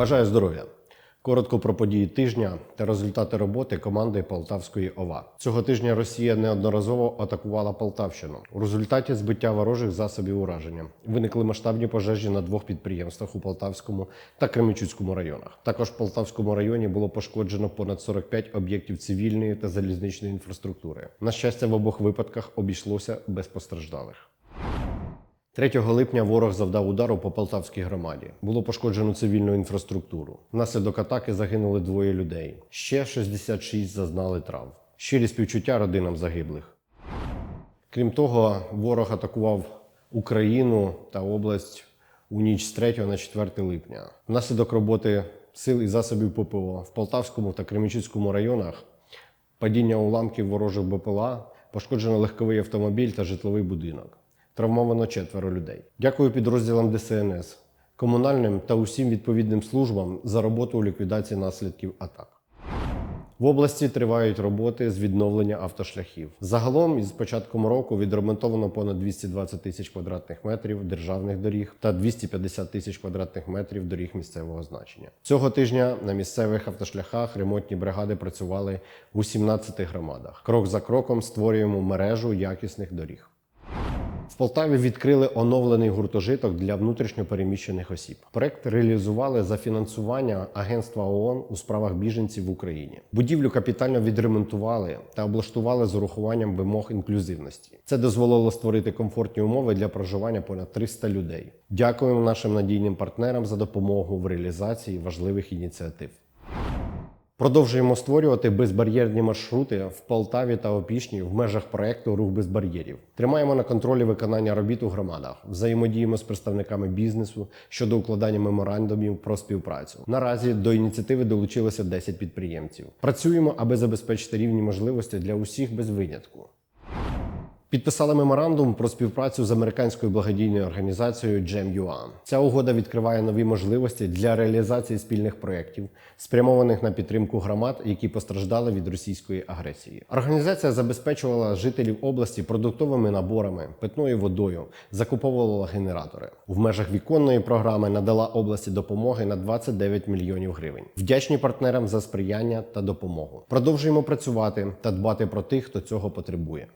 Бажаю здоров'я! Коротко про події тижня та результати роботи команди Полтавської ОВА. Цього тижня Росія неодноразово атакувала Полтавщину. У результаті збиття ворожих засобів ураження виникли масштабні пожежі на двох підприємствах у Полтавському та Кременчуцькому районах. Також в Полтавському районі було пошкоджено понад 45 об'єктів цивільної та залізничної інфраструктури. На щастя, в обох випадках обійшлося без постраждалих. 3 липня ворог завдав удару по Полтавській громаді. Було пошкоджено цивільну інфраструктуру. Внаслідок атаки загинули двоє людей. Ще 66 зазнали травм. Щирі співчуття родинам загиблих. Крім того, ворог атакував Україну та область у ніч з 3 на 4 липня. Внаслідок роботи сил і засобів ППО в Полтавському та Кременчуцькому районах падіння уламків ворожих БПЛА, пошкоджено легковий автомобіль та житловий будинок. Травмовано четверо людей. Дякую підрозділам ДСНС, комунальним та усім відповідним службам за роботу у ліквідації наслідків атак. В області тривають роботи з відновлення автошляхів. Загалом із початком року відремонтовано понад 220 тисяч квадратних метрів державних доріг та 250 тисяч квадратних метрів доріг місцевого значення. Цього тижня на місцевих автошляхах ремонтні бригади працювали у 17 громадах. Крок за кроком створюємо мережу якісних доріг. Полтаві відкрили оновлений гуртожиток для внутрішньопереміщених осіб. Проект реалізували за фінансування Агентства ООН у справах біженців в Україні. Будівлю капітально відремонтували та облаштували з урахуванням вимог інклюзивності. Це дозволило створити комфортні умови для проживання понад 300 людей. Дякуємо нашим надійним партнерам за допомогу в реалізації важливих ініціатив. Продовжуємо створювати безбар'єрні маршрути в Полтаві та Опішні в межах проекту Рух без бар'єрів. Тримаємо на контролі виконання робіт у громадах, взаємодіємо з представниками бізнесу щодо укладання меморандумів про співпрацю. Наразі до ініціативи долучилося 10 підприємців. Працюємо, аби забезпечити рівні можливості для усіх без винятку. Підписали меморандум про співпрацю з американською благодійною організацією GEM.UA. Ця угода відкриває нові можливості для реалізації спільних проєктів, спрямованих на підтримку громад, які постраждали від російської агресії. Організація забезпечувала жителів області продуктовими наборами, питною водою, закуповувала генератори. В межах віконної програми надала області допомоги на 29 мільйонів гривень. Вдячні партнерам за сприяння та допомогу. Продовжуємо працювати та дбати про тих, хто цього потребує.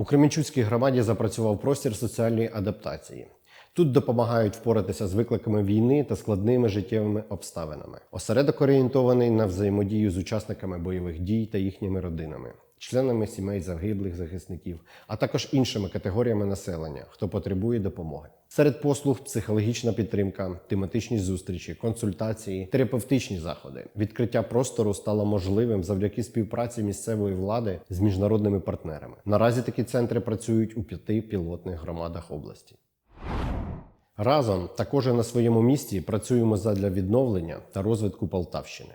У Кременчуцькій громаді запрацював простір соціальної адаптації. Тут допомагають впоратися з викликами війни та складними життєвими обставинами. Осередок орієнтований на взаємодію з учасниками бойових дій та їхніми родинами, членами сімей загиблих захисників, а також іншими категоріями населення, хто потребує допомоги. Серед послуг психологічна підтримка, тематичні зустрічі, консультації, терапевтичні заходи. Відкриття простору стало можливим завдяки співпраці місцевої влади з міжнародними партнерами. Наразі такі центри працюють у п'яти пілотних громадах області. Разом та кожен на своєму місці працюємо задля відновлення та розвитку Полтавщини.